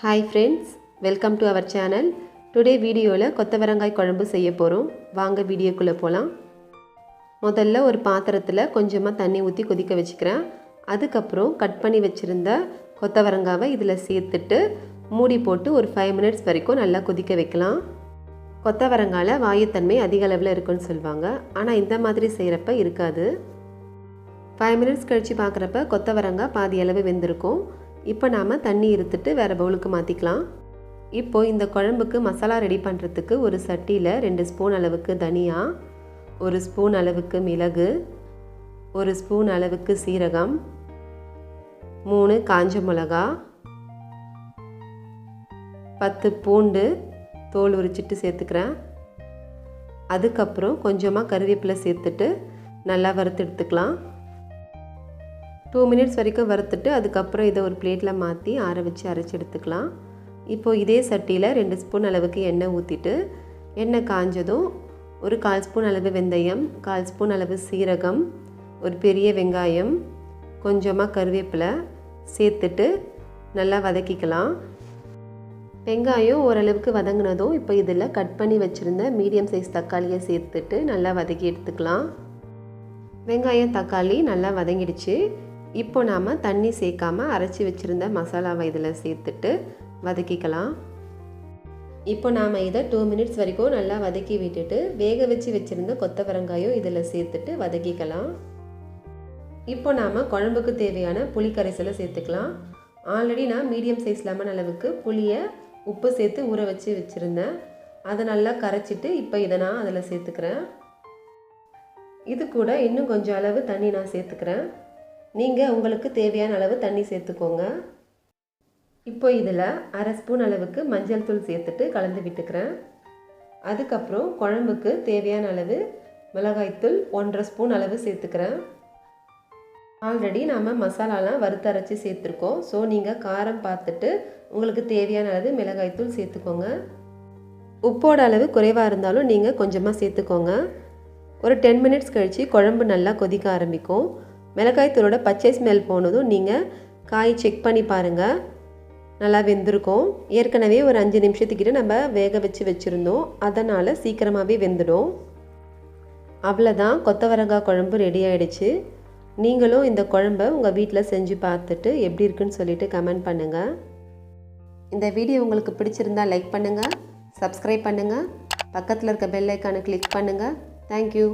Hi friends welcome to our channel today வீடியோவில் கொத்தவரங்காய் குழம்பு செய்ய போகிறோம் வாங்க வீடியோக்குள்ளே போகலாம் முதல்ல ஒரு பாத்திரத்தில் கொஞ்சமாக தண்ணி ஊற்றி கொதிக்க வச்சுக்கிறேன். அதுக்கப்புறம் கட் பண்ணி வச்சுருந்த கொத்தவரங்காவை இதில் சேர்த்துட்டு மூடி போட்டு ஒரு ஃபைவ் மினிட்ஸ் வரைக்கும் நல்லா கொதிக்க வைக்கலாம். கொத்தவரங்காயில் வாயுத்தன்மை அதிக அளவில் இருக்குன்னு சொல்லுவாங்க. ஆனால் இந்த மாதிரி செய்கிறப்ப இருக்காது. ஃபைவ் மினிட்ஸ் கழித்து பார்க்குறப்ப கொத்தவரங்காய் பாதி அளவு வெந்திருக்கும். இப்போ நாம் தண்ணி இருத்துட்டு வேறு பவுலுக்கு மாற்றிக்கலாம் இப்போ இந்த குழம்புக்கு மசாலா ரெடி பண்ணுறதுக்கு ஒரு சட்டியில் ரெண்டு ஸ்பூன் அளவுக்கு தனியா ஒரு ஸ்பூன் அளவுக்கு மிளகு ஒரு ஸ்பூன் அளவுக்கு சீரகம் மூணு காஞ்ச மிளகா பத்து பூண்டு தோல் உரிச்சிட்டு சேர்த்துக்கிறேன். அதுக்கப்புறம் கொஞ்சமாக கருவேப்பிலை சேர்த்துட்டு நல்லா வறுத்து எடுத்துக்கலாம். டூ மினிட்ஸ் வரைக்கும் வறுத்துட்டு அதுக்கப்புறம் இதை ஒரு பிளேட்டில் மாற்றி ஆற வச்சு அரைச்சி எடுத்துக்கலாம். இப்போது இதே சட்டியில் ரெண்டு ஸ்பூன் அளவுக்கு எண்ணெய் ஊற்றிட்டு எண்ணெய் காஞ்சதும் ஒரு கால் ஸ்பூன் அளவு வெந்தயம் கால் ஸ்பூன் அளவு சீரகம் ஒரு பெரிய வெங்காயம் கொஞ்சமாக கருவேப்பிலை சேர்த்துட்டு நல்லா வதக்கிக்கலாம். வெங்காயம் ஓரளவுக்கு வதங்கினதும் இப்போ இதில் கட் பண்ணி வச்சுருந்த மீடியம் சைஸ் தக்காளியை சேர்த்துட்டு நல்லா வதக்கி எடுத்துக்கலாம். வெங்காயம் தக்காளி நல்லா வதங்கிடுச்சு. இப்போ நாம் தண்ணி சேர்க்காமல் அரைச்சி வச்சுருந்த மசாலாவை இதில் சேர்த்துட்டு வதக்கிக்கலாம். இப்போ நாம் இதை டூ மினிட்ஸ் வரைக்கும் நல்லா வதக்கி விட்டுட்டு வேக வச்சு வச்சுருந்த கொத்தவரங்காயும் இதில் சேர்த்துட்டு வதக்கிக்கலாம். இப்போ நாம் குழம்புக்கு தேவையான புளி கரைசலை சேர்த்துக்கலாம். ஆல்ரெடி நான் மீடியம் சைஸ் லெமன் அளவுக்கு புளியை உப்பு சேர்த்து ஊற வச்சு வச்சுருந்தேன். அதை நல்லா கரைச்சிட்டு இப்போ இதை நான் அதில் சேர்த்துக்கிறேன். இது கூட இன்னும் கொஞ்சம் அளவு தண்ணி நான் சேர்த்துக்கிறேன். நீங்கள் உங்களுக்கு தேவையான அளவு தண்ணி சேர்த்துக்கோங்க. இப்போ இதில் அரை ஸ்பூன் அளவுக்கு மஞ்சள் தூள் சேர்த்துட்டு கலந்து விட்டுக்கிறேன். அதுக்கப்புறம் குழம்புக்கு தேவையான அளவு மிளகாய்த்தூள் ஒன்றரை ஸ்பூன் அளவு சேர்த்துக்கிறேன். ஆல்ரெடி நாம் மசாலாலாம் வறுத்தரைச்சி சேர்த்துருக்கோம். ஸோ நீங்கள் காரம் பார்த்துட்டு உங்களுக்கு தேவையான அளவு மிளகாய்த்தூள் சேர்த்துக்கோங்க. உப்போட அளவு குறைவாக இருந்தாலும் நீங்கள் கொஞ்சமாக சேர்த்துக்கோங்க. ஒரு டென் மினிட்ஸ் கழித்து குழம்பு நல்லா கொதிக்க ஆரம்பிக்கும். மிளகாய்த்தூளோட பச்சை ஸ்மெல் போனதும் நீங்கள் காய் செக் பண்ணி பாருங்கள் நல்லா வெந்திருக்கும். ஏற்கனவே ஒரு அஞ்சு நிமிஷத்துக்கிட்ட நம்ம வேக வச்சு வச்சுருந்தோம். அதனால் சீக்கிரமாகவே வெந்துடும். அவ்வளோதான் கொத்தவரங்காய் குழம்பு ரெடி ஆகிடுச்சு நீங்களும் இந்த குழம்ப உங்கள் வீட்டில் செஞ்சு பார்த்துட்டு எப்படி இருக்குன்னு சொல்லிட்டு கமெண்ட் பண்ணுங்கள் இந்த வீடியோ உங்களுக்கு பிடிச்சிருந்தா லைக் பண்ணுங்கள் சப்ஸ்கிரைப் பண்ணுங்கள் பக்கத்தில் இருக்க பெல் ஐக்கானை கிளிக் பண்ணுங்கள் தேங்க்யூ